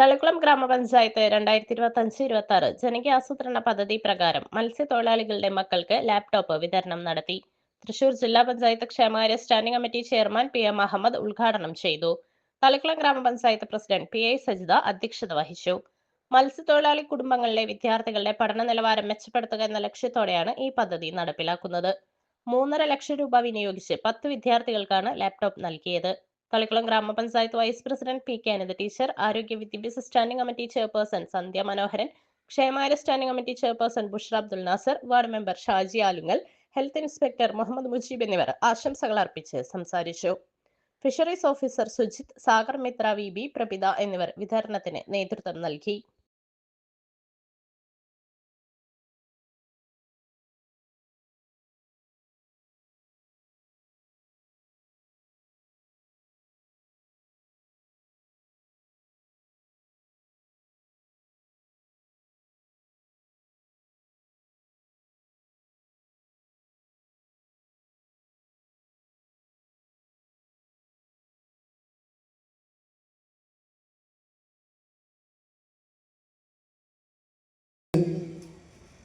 തളിക്കുളം ഗ്രാമപഞ്ചായത്ത് രണ്ടായിരത്തി ഇരുപത്തി അഞ്ച് ഇരുപത്തി ആറ് ജനകീയ ആസൂത്രണ പദ്ധതി പ്രകാരം മത്സ്യത്തൊഴിലാളികളുടെ മക്കൾക്ക് ലാപ്ടോപ്പ് വിതരണം നടത്തി. തൃശൂർ ജില്ലാ പഞ്ചായത്ത് ക്ഷേമകാര്യ standing committee chairman P M Ahmed ഉദ്ഘാടനം ചെയ്തു. തളിക്കുളം ഗ്രാമപഞ്ചായത്ത് പ്രസിഡന്റ് പി ഐ സജിത അധ്യക്ഷത വഹിച്ചു. മത്സ്യത്തൊഴിലാളി കുടുംബങ്ങളിലെ വിദ്യാർത്ഥികളുടെ പഠന നിലവാരം മെച്ചപ്പെടുത്തുക എന്ന ലക്ഷ്യത്തോടെയാണ് ഈ പദ്ധതി നടപ്പിലാക്കുന്നത്. മൂന്നര ലക്ഷം രൂപ വിനിയോഗിച്ച് പത്ത് വിദ്യാർത്ഥികൾക്കാണ് ലാപ്ടോപ്പ് നൽകിയത്. തളിക്കുളം ഗ്രാമപഞ്ചായത്ത് vice president P K Anantha teacher ആരോഗ്യ വിദ്യാഭ്യാസ standing committee chairperson Sandhya Manoharan ക്ഷേമകാര്യ standing committee chairperson Bushra Abdul Nasar ward member Shaji Alungal health inspector Muhammad Mujeeb എന്നിവർ ആശംസകൾ അർപ്പിച്ച് സംസാരിച്ചു. Fisheries officer Sujith Sagar Mitra V B Prabhitha എന്നിവർ വിതരണത്തിന് നേതൃത്വം നൽകി.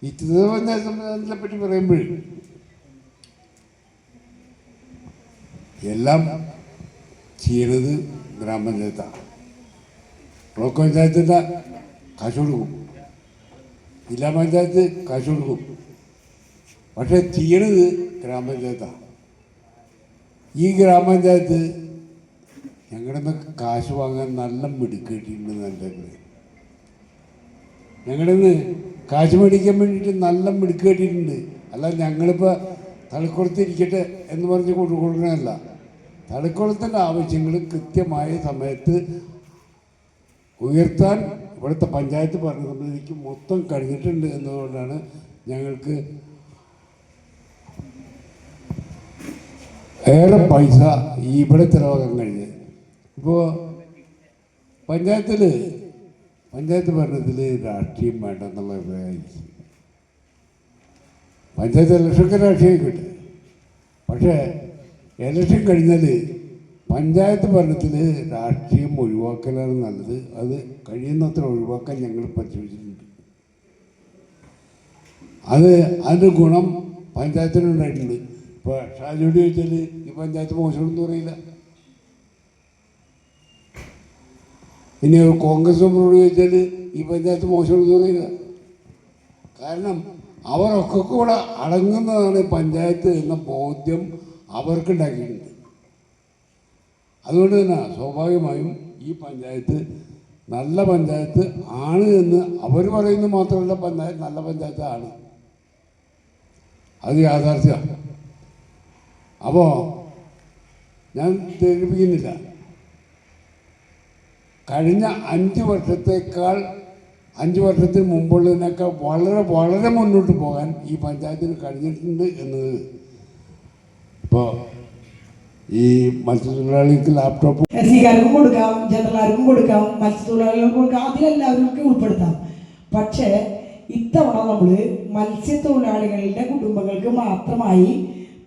വിദ്യുത തിരുവനന്തപുരം സംവിധാനത്തെ പറ്റി പറയുമ്പോൾ എല്ലാം ചെയ്യണത് ഗ്രാമപഞ്ചായത്താണ് ബ്ലോക്ക് പഞ്ചായത്തിന്റെ കാശ് കൊടുക്കും. ജില്ലാ പഞ്ചായത്ത് കാശ് കൊടുക്കും. പക്ഷെ ചെയ്യണത് ഗ്രാമപഞ്ചായത്താണ് ഈ ഗ്രാമപഞ്ചായത്ത് ഞങ്ങളുടെ നിന്ന് കാശ് വാങ്ങാൻ നല്ല മിടുക്കിട്ടിട്ടുണ്ടെന്ന് എന്റെ ഞങ്ങളുടെ നിന്ന് കാശ് മേടിക്കാൻ വേണ്ടിയിട്ട് നല്ല മിടുക്ക് കെട്ടിയിട്ടുണ്ട്. അല്ല ഞങ്ങളിപ്പോൾ തളിക്കുളത്തിരിക്കട്ടെ എന്ന് പറഞ്ഞ് കൊടുക്കണമല്ല തളിക്കുളത്തിന്റെ ആവശ്യങ്ങൾ കൃത്യമായ സമയത്ത് ഉയർത്താൻ ഇവിടുത്തെ പഞ്ചായത്ത് ഭരണസമിതിക്ക് മൊത്തം കഴിഞ്ഞിട്ടുണ്ട് എന്നതുകൊണ്ടാണ് ഞങ്ങൾക്ക് ഏറെ പൈസ ഇവിടെ ചിലവാക്കാൻ കഴിഞ്ഞത്. ഇപ്പോൾ പഞ്ചായത്തിൽ പഞ്ചായത്ത് ഭരണത്തിൽ രാഷ്ട്രീയം വേണ്ടെന്നുള്ള അഭിപ്രായം പഞ്ചായത്ത് ഇലക്ഷനൊക്കെ രാഷ്ട്രീയം കിട്ടും. പക്ഷേ ഇലക്ഷൻ കഴിഞ്ഞാൽ പഞ്ചായത്ത് ഭരണത്തിൽ രാഷ്ട്രീയം ഒഴിവാക്കലാണ് നല്ലത്. അത് കഴിയുന്നത്ര ഒഴിവാക്കാൻ ഞങ്ങൾ പരിശോധിച്ചിട്ടുണ്ട് അത് അതിന്റെ ഗുണം പഞ്ചായത്തിനുണ്ടായിട്ടുണ്ട്. ഇപ്പോൾ ഷാജോടി ചോദിച്ചാൽ ഈ പഞ്ചായത്ത് മോശമെന്ന് പറയില്ല. ഇനി കോൺഗ്രസ് ചോദിച്ചാൽ ഈ പഞ്ചായത്ത് മോശമെന്ന് തോന്നിയില്ല. കാരണം അവരൊക്കെ കൂടെ അടങ്ങുന്നതാണ് പഞ്ചായത്ത് എന്ന ബോധ്യം അവർക്കുണ്ടാക്കിയിട്ടുണ്ട്. അതുകൊണ്ട് തന്നെ സ്വാഭാവികമായും ഈ പഞ്ചായത്ത് നല്ല പഞ്ചായത്ത് ആണ് എന്ന് അവർ പറയുന്നത് മാത്രമല്ല പഞ്ചായത്ത് നല്ല പഞ്ചായത്ത് ആണ് അത് യാഥാർത്ഥ്യമാണ്. അപ്പോൾ ഞാൻ തെളിയിപ്പിക്കുന്നില്ല കഴിഞ്ഞ അഞ്ച് വർഷത്തേക്കാൾ അഞ്ച് വർഷത്തിന് മുമ്പുള്ളതിനേക്കാൾ വളരെ വളരെ മുന്നോട്ട് പോകാൻ ഈ പഞ്ചായത്തിന് കഴിഞ്ഞിട്ടുണ്ട് എന്നത്. ഇപ്പോൾ ഈ മത്സ്യത്തൊഴിലാളിക്ക് ലാപ്ടോപ്പ് എസ് സിക്കാർക്കും കൊടുക്കാം ജനറലാർക്കും കൊടുക്കാം മത്സ്യത്തൊഴിലാളികൾക്കും കൊടുക്കാം അതിലെല്ലാവർക്കും ഉൾപ്പെടുത്താം. പക്ഷേ ഇത്തവണ നമ്മൾ മത്സ്യത്തൊഴിലാളികളുടെ കുടുംബങ്ങൾക്ക് മാത്രമായി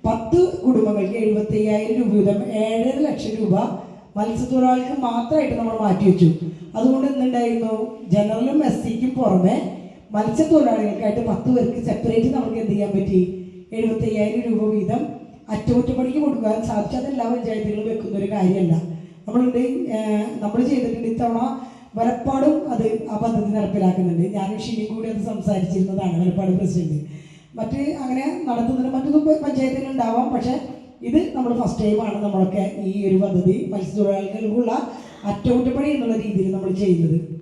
പത്ത് കുടുംബങ്ങൾക്ക് എഴുപത്തി അയ്യായിരം രൂപ വീതം ഏഴര ലക്ഷം രൂപ മത്സ്യത്തൊഴിലാളികൾക്ക് മാത്രമായിട്ട് നമ്മൾ മാറ്റി മാറ്റിവെച്ചു അതുകൊണ്ട് എന്തുണ്ടായിരുന്നു? ജനറലും എസ് സിക്കും പുറമെ മത്സ്യത്തൊഴിലാളികൾക്കായിട്ട് പത്ത് പേർക്ക് സെപ്പറേറ്റ് നമുക്ക് എന്ത് ചെയ്യാൻ പറ്റി? എഴുപത്തി അയ്യായിരം രൂപ വീതം അറ്റകുറ്റപ്പണിക്ക് കൊടുക്കാൻ സാധിച്ചു. അത് എല്ലാ പഞ്ചായത്തുകളും വെക്കുന്ന ഒരു കാര്യമല്ല. നമ്മളുണ്ട് നമ്മൾ ചെയ്തിട്ടുണ്ട് ഇത്തവണ വലപ്പാടും അത് ആ പദ്ധതി നടപ്പിലാക്കുന്നുണ്ട്. ഞാൻ ഷിനിയും കൂടി അത് സംസാരിച്ചിരുന്നതാണ് വലപ്പാട് പ്രസിഡന്റ്. മറ്റ് അങ്ങനെ നടത്തുന്നുണ്ട് മറ്റൊന്നും പഞ്ചായത്തുകൾ ഉണ്ടാവാം. പക്ഷേ ഇത് നമ്മൾ ഫസ്റ്റ് ടൈമാണ് നമ്മളൊക്കെ ഈ ഒരു പദ്ധതി മത്സ്യത്തൊഴിലാളികൾക്കുള്ള അറ്റകുറ്റപ്പണി എന്നുള്ള രീതിയിൽ നമ്മൾ ചെയ്യുന്നത്.